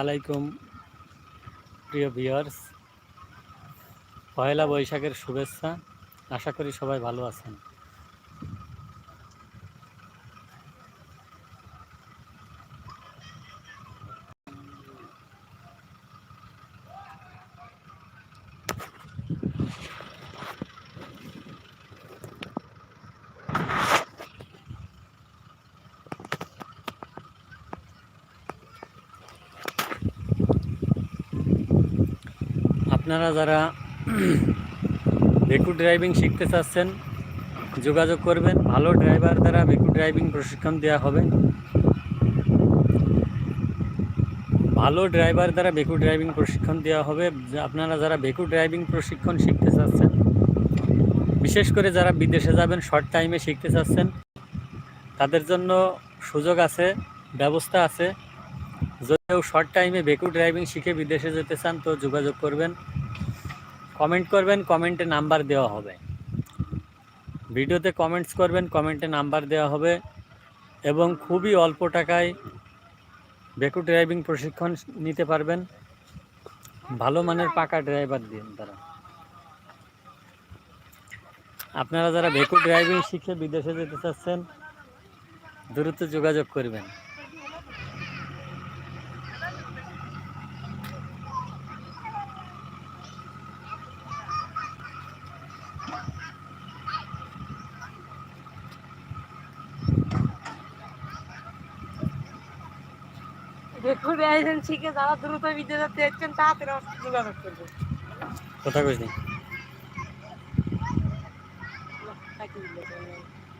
আলাইকুম প্রিয় ভিউয়ার্স। পয়লা বৈশাখের শুভেচ্ছা। আশা করি সবাই ভালো আছেন। আপনারা যারা বেকু ড্রাইভিং শিখতে চাচ্ছেন, যোগাযোগ করবেন। ভালো ড্রাইভার দ্বারা বেকু ড্রাইভিং প্রশিক্ষণ দেওয়া হবে। ভালো ড্রাইভার দ্বারা বেকু ড্রাইভিং প্রশিক্ষণ দেওয়া হবে। আপনারা যারা বেকু ড্রাইভিং প্রশিক্ষণ শিখতে চাচ্ছেন, বিশেষ করে যারা বিদেশে যাবেন শর্ট টাইমে শিখতে চাচ্ছেন, তাদের জন্য সুযোগ আছে, ব্যবস্থা আছে। যদি কেউ শর্ট টাইমে বেকু ড্রাইভিং শিখে বিদেশে যেতে চান, তো যোগাযোগ করবেন। কমেন্ট করবেন কমেন্টে নাম্বার দেওয়া হবে। ভিডিওতে কমেন্টস করবেন কমেন্টে নাম্বার দেওয়া হবে এবং খুবই অল্প টাকায় বেকু ড্রাইভিং প্রশিক্ষণ নিতে পারবেন। ভালো মানের পাকা ড্রাইভার দিন তারা। আপনারা যারা বেকু ড্রাইভিং শিখে বিদেশে যেতে চাচ্ছেন, দ্রুত যোগাযোগ করবেন। দেখুন একজন শিখে যারা দ্রুত বিদ্যুৎ যাতে যাচ্ছেন তাড়াতাড়ি আমার সাথে যোগাযোগ করবে কথা দিলে